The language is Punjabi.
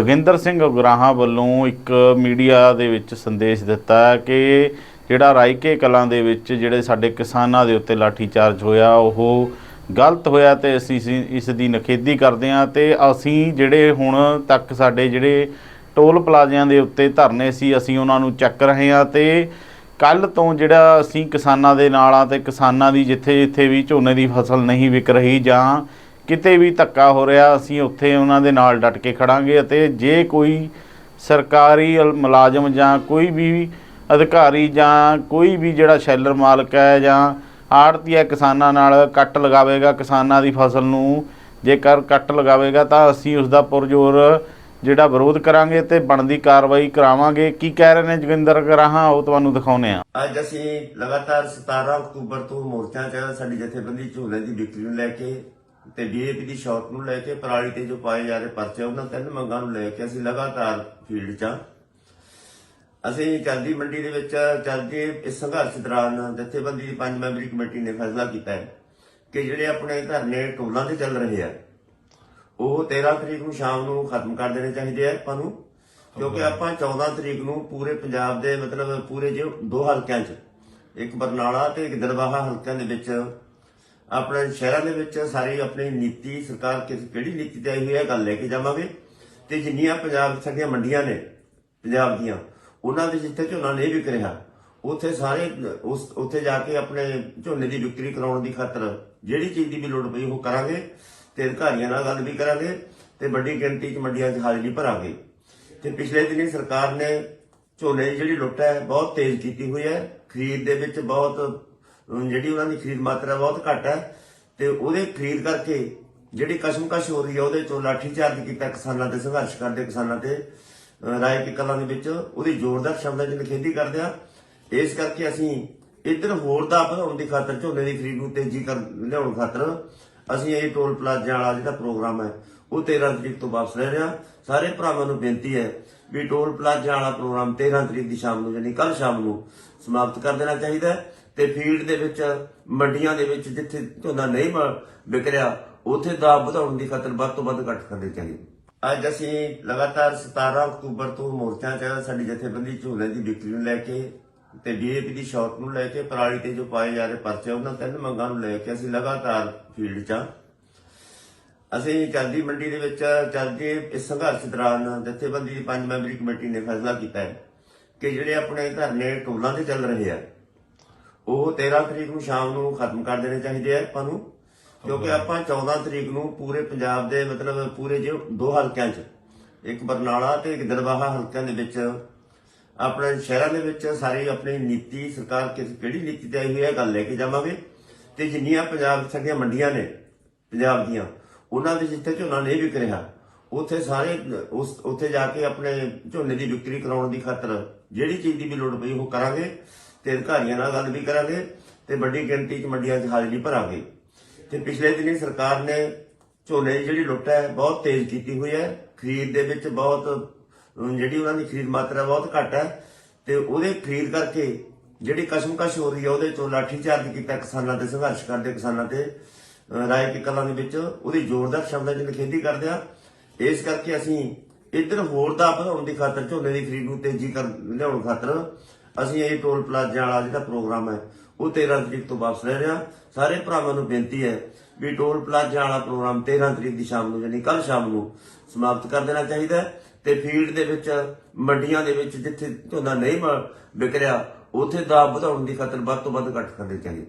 ਜੋਗਿੰਦਰ ਸਿੰਘ ਉਗਰਾਹਾਂ ਵੱਲੋਂ ਇੱਕ ਮੀਡੀਆ ਦੇ ਵਿੱਚ ਸੰਦੇਸ਼ ਦਿੱਤਾ ਕਿ ਜਿਹੜਾ ਰਾਇਕੇ ਕਲਾਂ ਦੇ ਵਿੱਚ ਜਿਹੜੇ ਸਾਡੇ ਕਿਸਾਨਾਂ ਦੇ ਉੱਤੇ ਲਾਠੀਚਾਰਜ ਹੋਇਆ, ਉਹ ਗਲਤ ਹੋਇਆ ਤੇ ਅਸੀਂ ਅਸੀਂ ਇਸ ਦੀ ਨਖੇਦੀ ਕਰਦੇ ਹਾਂ ਤੇ ਅਸੀਂ ਜਿਹੜੇ ਹੁਣ ਤੱਕ ਸਾਡੇ ਜਿਹੜੇ ਟੋਲ ਪਲਾਜ਼ਿਆਂ ਦੇ ਉੱਤੇ ਧਰਨੇ ਸੀ, ਅਸੀਂ ਉਹਨਾਂ ਨੂੰ ਚੱਕ ਰਹੇ ਹਾਂ ਤੇ ਕੱਲ ਤੋਂ ਜਿਹੜਾ ਅਸੀਂ ਕਿਸਾਨਾਂ ਦੇ ਨਾਲ ਆ ਤੇ ਕਿਸਾਨਾਂ ਦੀ ਜਿੱਥੇ ਜਿੱਥੇ ਵੀ ਝੋਨੇ ਦੀ ਫਸਲ ਨਹੀਂ ਵਿਕ ਰਹੀ ਜਾਂ ਕਿਤੇ ਵੀ ਧੱਕਾ ਹੋ ਰਿਹਾ, ਅਸੀਂ ਉੱਥੇ ਉਹਨਾਂ ਦੇ ਨਾਲ ਡਟ ਕੇ ਖੜਾਂਗੇ ਅਤੇ ਜੇ ਕੋਈ ਸਰਕਾਰੀ ਮੁਲਾਜ਼ਮ ਜਾਂ ਕੋਈ ਵੀ ਅਧਿਕਾਰੀ ਜਾਂ ਕੋਈ ਵੀ ਜਿਹੜਾ ਸ਼ੈਲਰ ਮਾਲਕ ਹੈ ਜਾਂ ਆੜਤੀਆ ਕਿਸਾਨਾਂ ਨਾਲ ਕੱਟ ਲਗਾਵੇਗਾ ਕਿਸਾਨਾਂ ਦੀ ਫਸਲ ਨੂੰ, ਜੇਕਰ ਕੱਟ ਲਗਾਵੇਗਾ ਤਾਂ ਅਸੀਂ ਉਸ ਦਾ ਪੁਰਜ਼ੋਰ ਜਿਹੜਾ ਵਿਰੋਧ ਕਰਾਂਗੇ ਤੇ ਬਣਦੀ ਕਾਰਵਾਈ ਕਰਾਵਾਂਗੇ। ਕੀ ਕਹਿ ਰਹੇ ਨੇ ਜੋਗਿੰਦਰ ਗਰਾਹਾਂ ਉਹ ਤੁਹਾਨੂੰ ਦਿਖਾਉਨੇ ਆ ਅੱਜ ਅਸੀਂ ਲਗਾਤਾਰ 17 ਅਕਤੂਬਰ ਤੋਂ ਮੋਰਚਾ 'ਚ ਸਾਡੀ ਜਥੇਬੰਦੀ ਝੂਲੇ ਦੀ ਵਿਕਰੀ ਨੂੰ ਲੈ ਕੇ ਤੇ ਡੀਏਪੀ ਦੀ ਸ਼ਾਰਟ ਨੂੰ ਲੈ ਕੇ ਪਰਾਲੀ ਤੇ ਜੋ ਪਾਏ ਜਾ ਰਹੇ ਪਰਚੇ ਉਹਨਾਂ ਤਿੰਨ ਮੰਗਾਂ ਨੂੰ ਲੈ ਕੇ ਅਸੀਂ ਲਗਾਤਾਰ ਫੀਲਡ 'ਚ। ਅਸੀਂ ਚਲਦੀ ਮੰਡੀ ਦੇ ਵਿੱਚ ਚੱਲਦੇ ਇਸ ਸੰਘਰਸ਼ ਦੌਰਾਨ ਜਥੇਬੰਦੀ ਦੀ ਪੰਜ ਮੈਂਬਰੀ ਕਮੇਟੀ ਨੇ ਫੈਸਲਾ ਕੀਤਾ ਹੈ ਕਿ ਜਿਹੜੇ ਆਪਣੇ ਧਰਨੇ ਟੋਲਾਂ ਤੇ ਚੱਲ ਰਹੇ ਆ ਉਹ 13 ਤਰੀਕ ਨੂੰ ਸ਼ਾਮ ਨੂੰ ਖਤਮ ਕਰ ਦੇਣੇ ਚਾਹੀਦੇ ਆ ਆਪਾਂ ਨੂੰ ਕਿਉਂਕਿ ਆਪਾਂ 14 ਤਰੀਕ ਨੂੰ ਪੂਰੇ ਪੰਜਾਬ ਦੇ ਮਤਲਬ ਪੂਰੇ ਜੋ ਦੋ ਹਲਕਿਆਂ 'ਚ ਇੱਕ ਬਰਨਾਲਾ ਤੇ ਇੱਕ ਦਰਬਾਹਾ ਹਲਕਿਆਂ ਦੇ ਵਿੱਚ ਆਪਣੇ ਸ਼ਹਿਰਾਂ ਦੇ ਵਿੱਚ ਸਾਰੀ ਆਪਣੀ ਨੀਤੀ, ਸਰਕਾਰ ਕਿਸ ਕਿਹੜੀ ਨੀਤੀ ਤੇ ਆਈ ਹੋਈ ਹੈ ਗੱਲ ਲੈ ਕੇ ਜਾਵਾਂਗੇ। ਤੇ ਜਿੰਨੀਆਂ ਪੰਜਾਬ ਸਾਡੀਆਂ ਮੰਡੀਆਂ ਨੇ, ਪੰਜਾਬ ਦੀਆਂ, ਉਹਨਾਂ ਦੇ ਜਿੱਥੇ ਝੋਨਾ ਨਹੀਂ ਵਿਕ ਰਿਹਾ, ਉੱਥੇ ਸਾਰੇ ਉਸ, ਉੱਥੇ ਜਾ ਕੇ ਆਪਣੇ ਝੋਨੇ ਦੀ ਵਿਕਰੀ ਕਰਾਉਣ ਦੀ ਖਾਤਰ ਜਿਹੜੀ ਚੀਜ਼ ਦੀ ਵੀ ਲੋੜ ਪਈ ਉਹ ਕਰਾਂਗੇ ਤੇ ਅਧਿਕਾਰੀਆਂ ਨਾਲ ਗੱਲ ਵੀ ਕਰਾਂਗੇ ਤੇ ਵੱਡੀ ਗਿਣਤੀ 'ਚ ਮੰਡੀਆਂ 'ਚ ਹਾਜ਼ਰੀ ਭਰਾਂਗੇ। ਤੇ ਪਿਛਲੇ ਦਿਨੀ ਸਰਕਾਰ ਨੇ ਝੋਨੇ ਦੀ ਜਿਹੜੀ ਲੁੱਟ ਹੈ ਬਹੁਤ ਤੇਜ਼ ਕੀਤੀ ਹੋਈ ਹੈ। ਖਰੀਦ ਦੇ ਵਿੱਚ ਬਹੁਤ ਜਿਹੜੀ ਉਹਨਾਂ ਦੀ ਖਰੀਦ ਮਾਤਰਾ ਬਹੁਤ ਘੱਟ ਹੈ ਤੇ ਉਹਦੇ ਖਰੀਦ ਕਰਕੇ ਜਿਹੜੀ ਕਸ਼ਮਕਸ਼ ਹੋ ਰਹੀ ਹੈ, ਉਹਦੇ ਚੋਂ ਲਾਠੀਚਾਰਜ ਕੀਤਾ ਕਿਸਾਨਾਂ ਤੇ, ਸੰਘਰਸ਼ ਕਰਦੇ ਕਿਸਾਨਾਂ ਤੇ ਰਾਏ ਕੀ ਕਲਾਂ ਦੇ ਵਿੱਚ। ਉਹਦੀ ਜ਼ੋਰਦਾਰ ਸ਼ਬਦਾਂ 'ਚ ਨਿਖੇਧੀ ਕਰਦੇ ਆ। ਇਸ ਕਰਕੇ ਅਸੀਂ ਇੱਧਰ ਹੋਰ ਦਾ ਵਧਾਉਣ ਦੀ ਖਾਤਰ ਝੋਨੇ ਦੀ ਖਰੀਦ ਨੂੰ ਤੇਜ਼ੀ ਕਰ, ਲਿਆਉਣ ਖਾਤਰ ਅਸੀਂ ਇਹ ਟੋਲ ਪਲਾਜ਼ਾ ਵਾਲਾ ਜਿਹੜਾ ਪ੍ਰੋਗਰਾਮ ਹੈ, ਉਹ 13 ਤਰੀਕ ਤੋਂ ਵਾਪਸ ਲੈ ਰਿਹਾ ਸਾਰੇ ਭਰਾਵਾਂ ਨੂੰ ਬੇਨਤੀ ਹੈ ਵੀ ਟੋਲ ਪਲਾਜ਼ਾ ਵਾਲਾ ਪ੍ਰੋਗਰਾਮ 13 ਤਰੀਕ ਦੀ ਸ਼ਾਮ ਨੂੰ, ਯਾਨੀ ਕੱਲ ਸ਼ਾਮ ਨੂੰ ਸਮਾਪਤ ਕਰ ਦੇਣਾ ਚਾਹੀਦਾ ਹੈ। ਤੇ ਫੀਲਡ ਦੇ ਵਿੱਚ, ਮੰਡੀਆਂ ਦੇ ਵਿੱਚ ਜਿੱਥੇ ਝੋਨਾ ਨਹੀਂ ਮ- ਵਿਕ ਰਿਹਾ ਉੱਥੇ ਦਾਬ ਵਧਾਉਣ ਦੀ ਖਾਤਰ ਵੱਧ ਤੋਂ ਵੱਧ ਘੱਟ ਕਰਨੇ ਚਾਹੀਦੇ। ਅੱਜ ਅਸੀਂ ਲਗਾਤਾਰ 17 ਅਕਤੂਬਰ ਤੋਂ ਮੋਰਚਾ 'ਚ ਸਾਡੀ ਜਥੇਬੰਦੀ ਝੋਲੇ ਦੀ ਵਿਕਰੀ ਨੂੰ ਲੈ ਕੇ ਤੇ ਡੀਏਪੀ ਦੀ ਸ਼ਾਰਟ ਨੂੰ ਲੈ ਕੇ, ਪਰਾਲੀ ਤੇ ਜੋ ਪਾਏ ਜਾ ਰਹੇ ਪਰਚੇ, ਉਹਨਾਂ ਤਿੰਨ ਮੰਗਾਂ ਨੂੰ ਲੈ ਕੇ ਅਸੀਂ ਲਗਾਤਾਰ ਫੀਲਡ 'ਚ ਅਸੀਂ ਚਲਦੀ ਮੰਡੀ ਦੇ ਵਿੱਚ ਚਲਦੇ ਇਸ ਸੰਘਰਸ਼ ਦੌਰਾਨ ਜਥੇਬੰਦੀ ਦੀ ਪੰਜ ਮੈਂਬਰੀ ਕਮੇਟੀ ਨੇ ਫੈਸਲਾ ਕੀਤਾ ਹੈ ਕਿ ਜਿਹੜੇ ਆਪਣੇ ਧਰਨੇ ਟੋਲਾਂ ਤੇ ਚੱਲ ਰਹੇ ਆ ਉਹ 13 ਤਰੀਕ ਨੂੰ ਸ਼ਾਮ ਨੂੰ ਖਤਮ ਕਰ ਦੇਣੇ ਚਾਹੀਦੇ ਆ ਆਪਾਂ ਨੂੰ ਕਿਉਂਕਿ ਆਪਾਂ 14 ਤਰੀਕ ਨੂੰ ਪੂਰੇ ਪੰਜਾਬ ਦੇ ਮਤਲਬ ਪੂਰੇ ਜੋ ਦੋ ਹਲਕਿਆਂ 'ਚ ਇੱਕ ਬਰਨਾਲਾ ਤੇ ਇੱਕ ਦਰਬਾਹਾ ਹਲਕਿਆਂ ਦੇ ਵਿੱਚ ਆਪਣੇ ਸ਼ਹਿਰਾਂ ਦੇ ਵਿੱਚ ਸਾਰੀ ਆਪਣੀ ਨੀਤੀ ਸਰਕਾਰ ਕਿਸ ਕਿਹੜੀ ਨੀਤੀ ਤੇ ਆਈ ਹੋਈ ਹੈ ਗੱਲ ਲੈ ਕੇ ਜਾਵਾਂਗੇ। ਤੇ ਜਿੰਨੀਆਂ ਪੰਜਾਬ 'ਚ ਸਾਡੀਆਂ ਮੰਡੀਆਂ ਨੇ ਪੰਜਾਬ ਦੀਆਂ ਉਹਨਾਂ ਦੇ ਜਿੱਥੇ ਝੋਨਾ ਨਹੀਂ ਵਿਕ ਰਿਹਾ ਉੱਥੇ ਸਾਰੇ ਉਸ ਉੱਥੇ ਜਾ ਕੇ ਆਪਣੇ ਝੋਨੇ ਦੀ ਵਿਕਰੀ ਕਰਾਉਣ ਦੀ ਖਾਤਰ ਜਿਹੜੀ ਚੀਜ਼ ਦੀ ਵੀ ਲੋੜ ਪਈ ਉਹ ਕਰਾਂਗੇ। ਤੇ ਅਧਿਕਾਰੀਆਂ ਨਾਲ ਗੱਲ ਵੀ ਕਰਾਂਗੇ ਤੇ ਵੱਡੀ ਗਿਣਤੀ 'ਚ ਮੰਡੀਆਂ 'ਚ ਹਾਜ਼ਰੀ ਭਰਾਂਗੇ। ਤੇ ਪਿਛਲੇ ਦਿਨੀ ਸਰਕਾਰ ਨੇ ਝੋਨੇ ਦੀ ਜਿਹੜੀ ਲੁੱਟ ਹੈ, ਬਹੁਤ ਤੇਜ਼ ਕੀਤੀ ਹੋਈ ਹੈ। ਖਰੀਦ ਦੇ ਵਿੱਚ ਬਹੁਤ ਜਿਹੜੀ ਉਹਨਾਂ ਦੀ ਖਰੀਦ ਮਾਤਰਾ ਬਹੁਤ ਘੱਟ ਹੈ। ਤੇ ਉਹਦੇ ਖਰੀਦ ਕਰਕੇ ਜਿਹੜੀ ਕਸ਼ਮਕਸ਼ ਹੋ ਰਹੀ ਹੈ, ਉਹਦੇ ਚੋਂ ਲਾਠੀਚਾਰਜ ਕੀਤਾ ਕਿਸਾਨਾਂ ਤੇ, ਸੰਘਰਸ਼ ਕਰਦੇ ਕਿਸਾਨਾਂ ਤੇ ਰਾਏ ਕੀ ਕਲਾਂ ਦੇ ਵਿੱਚ। ਉਹਦੀ ਜ਼ੋਰਦਾਰ ਸ਼ਬਦਾਂ 'ਚ ਨਿਖੇਧੀ ਕਰਦੇ ਆ। ਇਸ ਕਰਕੇ ਅਸੀਂ ਇੱਧਰ ਹੋਰ ਦਾ ਵਧਾਉਣ ਦੀ ਖਾਤਰ ਝੋਨੇ ਦੀ ਖਰੀਦ ਨੂੰ ਤੇਜ਼ੀ ਕਰ, ਲਿਆਉਣ ਖਾਤਰ ਅਸੀਂ ਇਹ ਟੋਲ ਪਲਾਜ਼ਾ ਵਾਲਾ ਜਿਹੜਾ ਪ੍ਰੋਗਰਾਮ ਹੈ, ਉਹ 13 ਤਰੀਕ ਤੋਂ ਵਾਪਸ ਲੈ ਰਿਹਾ। ਸਾਰੇ ਭਰਾਵਾਂ ਨੂੰ ਬੇਨਤੀ ਹੈ ਵੀ ਟੋਲ ਪਲਾਜ਼ਾ ਵਾਲਾ ਪ੍ਰੋਗਰਾਮ 13 ਤਰੀਕ ਦੀ ਸ਼ਾਮ ਨੂੰ ਯਾਨੀ ਕੱਲ ਸ਼ਾਮ ਨੂੰ ਸਮਾਪਤ ਕਰ ਦੇਣਾ ਚਾਹੀਦਾ ਤੇ ਫੀਲਡ ਦੇ ਵਿੱਚ, ਮੰਡੀਆਂ ਦੇ ਵਿੱਚ ਜਿੱਥੇ ਝੋਨਾ ਨਹੀਂ ਮ- ਵਿਕ ਰਿਹਾ, ਉੱਥੇ ਦਾਬ ਵਧਾਉਣ ਦੀ ਖਾਤਰ ਵੱਧ ਤੋਂ ਵੱਧ ਘੱਟ ਕਰਨੇ ਚਾਹੀਦੇ।